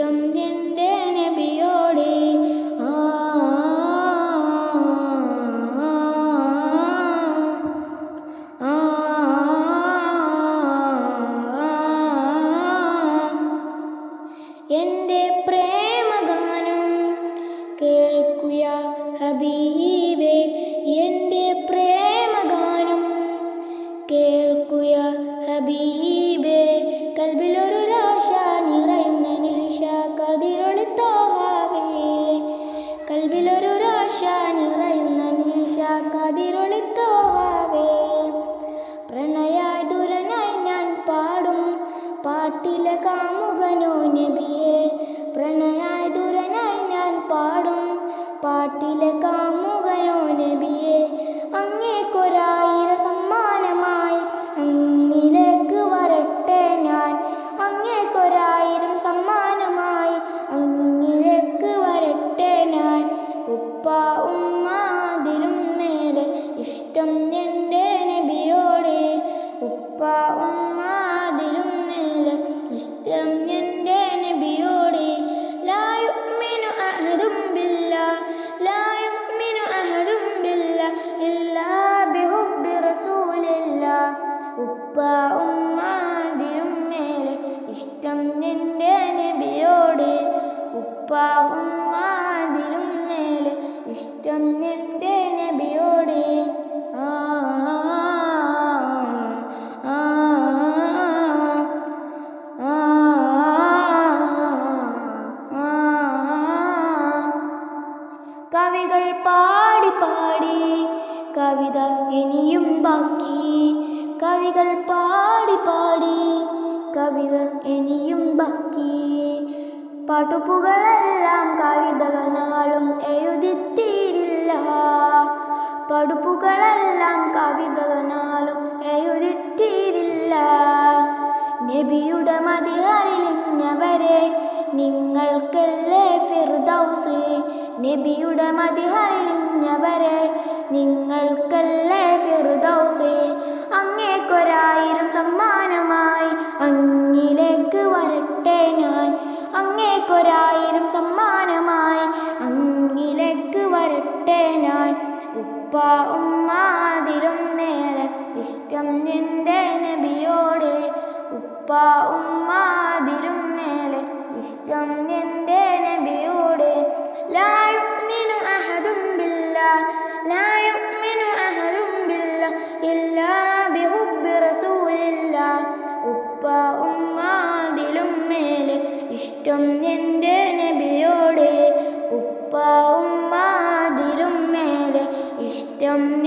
എന്റെ പ്രേമഗാനം കേൾക്കുക ഹബീബേ. പ്രേമഗാനം ഇഷ്ടം എന്റെ നബിയോട്. ഉപ്പ ഉമ്മ അതിലും മേലെ ഇഷ്ടം എന്റെ നബിയോട്. ലായുമിനു അഹദും ബില്ലാ. ലാ യുഅ്മിനു അഹദും ബില്ലാ. ഇല്ലാ ബിഹുബി റസൂലില്ല. ഉപ്പ ഉമ്മ അതിലും മേലെ ഇഷ്ടം എന്റെ നബിയോട്. ഉപ്പ ഉമ്മ അതിലും മേലെ ഇഷ്ടം എന്റെ കവിത ഇനിയും ബാക്കി. കവികൾ പാടി പാടി കവിത ഇനിയും ബാക്കി. പടുപ്പുകളെല്ലാം കവിതകൾ നാളും എഴുതിത്തീരില്ല. പടുപ്പുകളെല്ലാം കവിതകൾ നാളും എഴുതിത്തീരില്ല. നബിയുടെ മതിഹലിഞ്ഞവരെ നിങ്ങൾക്കല്ലേ ഫിർദൗസ്? നബിയുടെ മതിഹലിഞ്ഞവരെ ഉപ്പ ഉമ്മാതിലും മേലെ ഇഷ്ടം നിന്റെ നബിയോട് ഉപ്പ யம்